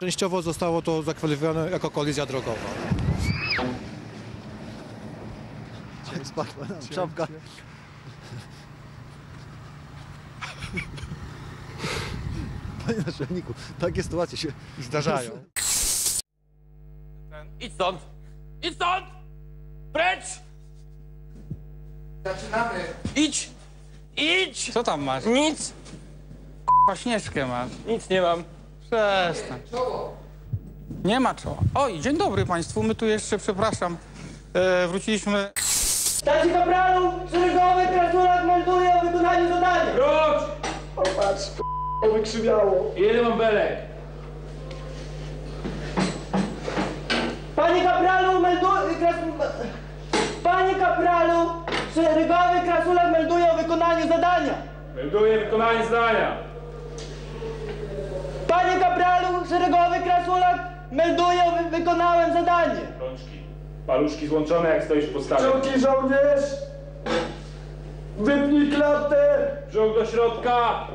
Częściowo zostało to zakwalifikowane jako kolizja drogowa. Spadła nam czapka. Panie naczelniku, takie sytuacje się Zdarzają. Idź stąd! Idź stąd! Precz! Zaczynamy. Idź! Idź! Co tam masz? Nic! K***a, śnieżkę masz. Nic nie mam. Przestań. Czoło. Nie ma czoła. Oj, dzień dobry państwu. My tu jeszcze, przepraszam, e, wróciliśmy... Stacji kapralu, szeregowy krasnolak melduje o wykonaniu zadania. Wróć! Popatrz, k***o wykrzywiało. Jeden mam belek. Panie kapralu, melduje... Kras... Panie kapralu, szeregowy krasnolak melduje o wykonaniu zadania. Melduję wykonanie zdania. Panie kapralu, szeregowy krasnolak melduje o wy... wykonałem zadanie. Rączki. Paluszki złączone, jak stoisz w postawie. Czołgi żołnierz, wypnij klatę. Brzuch do środka.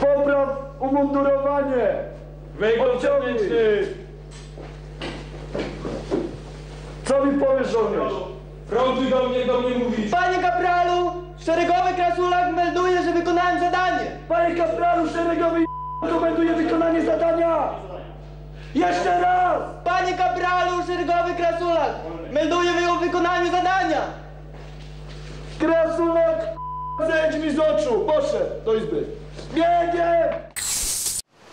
Popraw umundurowanie. Wygląd zewnętrzny. Co mi powiesz, żołnierz? Frontuj do mnie, do mnie mówisz. Panie kapralu, szeregowy krasnolak melduje, że wykonałem zadanie. Panie kapralu, szeregowy komentuje wykonanie zadania. Jeszcze raz! Panie kapralu, szeregowy krasulak melduje o wykonaniu zadania. Krasulak, zejdź mi z oczu, poszedł do izby. Biegiem!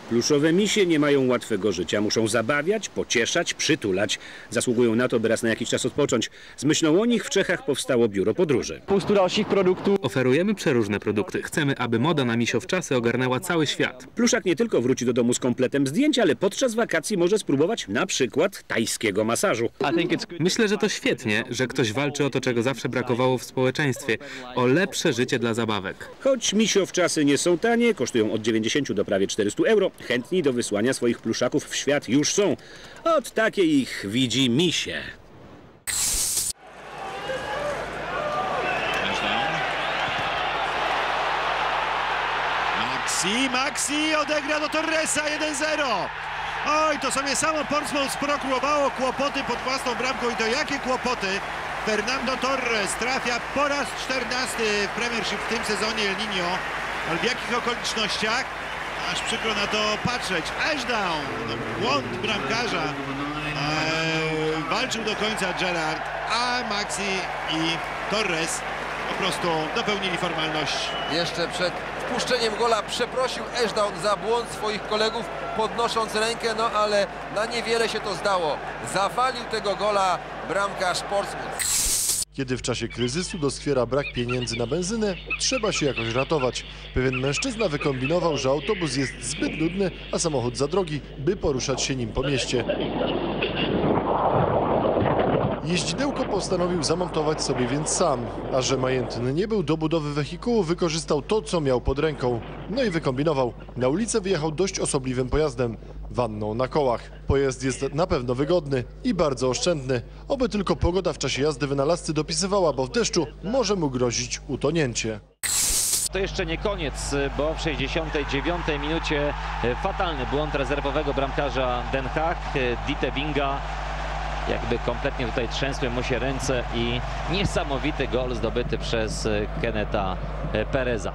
Pluszowe misie nie mają łatwego życia. Muszą zabawiać, pocieszać, przytulać. Zasługują na to, by raz na jakiś czas odpocząć. Z myślą o nich w Czechach powstało biuro podróży. Oferujemy przeróżne produkty. Chcemy, aby moda na misiowczasy ogarnęła cały świat. Pluszak nie tylko wróci do domu z kompletem zdjęć, ale podczas wakacji może spróbować na przykład tajskiego masażu. Myślę, że to świetnie, że ktoś walczy o to, czego zawsze brakowało w społeczeństwie. O lepsze życie dla zabawek. Choć misiowczasy nie są tanie, kosztują od 90 do prawie 400 euro, chętni do wysłania swoich pluszaków w świat już są. Od takiej ich widzi misie. Maxi, Maxi odegra do Torresa 1-0. Oj, to sobie samo Portsmouth sprokurowało kłopoty pod własną bramką i to jakie kłopoty. Fernando Torres trafia po raz 14 w Premiership w tym sezonie El Niño. Ale w jakich okolicznościach? Aż przykro na to patrzeć. Ashdown, no, błąd bramkarza. Eee, walczył do końca Gerard, a Maxi i Torres po prostu dopełnili formalność. Jeszcze przed wpuszczeniem gola przeprosił Ashdown za błąd swoich kolegów, podnosząc rękę, no ale na niewiele się to zdało. Zawalił tego gola bramkarz Portsmouth. Kiedy w czasie kryzysu doskwiera brak pieniędzy na benzynę, trzeba się jakoś ratować. Pewien mężczyzna wykombinował, że autobus jest zbyt nudny, a samochód za drogi, by poruszać się nim po mieście. Jeździdełko postanowił zamontować sobie więc sam, a że majętny nie był do budowy wehikułu, wykorzystał to, co miał pod ręką. No i wykombinował. Na ulicę wyjechał dość osobliwym pojazdem, wanną na kołach. Pojazd jest na pewno wygodny i bardzo oszczędny. Oby tylko pogoda w czasie jazdy wynalazcy dopisywała, bo w deszczu może mu grozić utonięcie. To jeszcze nie koniec, bo w 69 minucie fatalny błąd rezerwowego bramkarza Den Haag, Dieter Winga. Jakby kompletnie tutaj trzęsły mu się ręce i niesamowity gol zdobyty przez Keneta Pereza.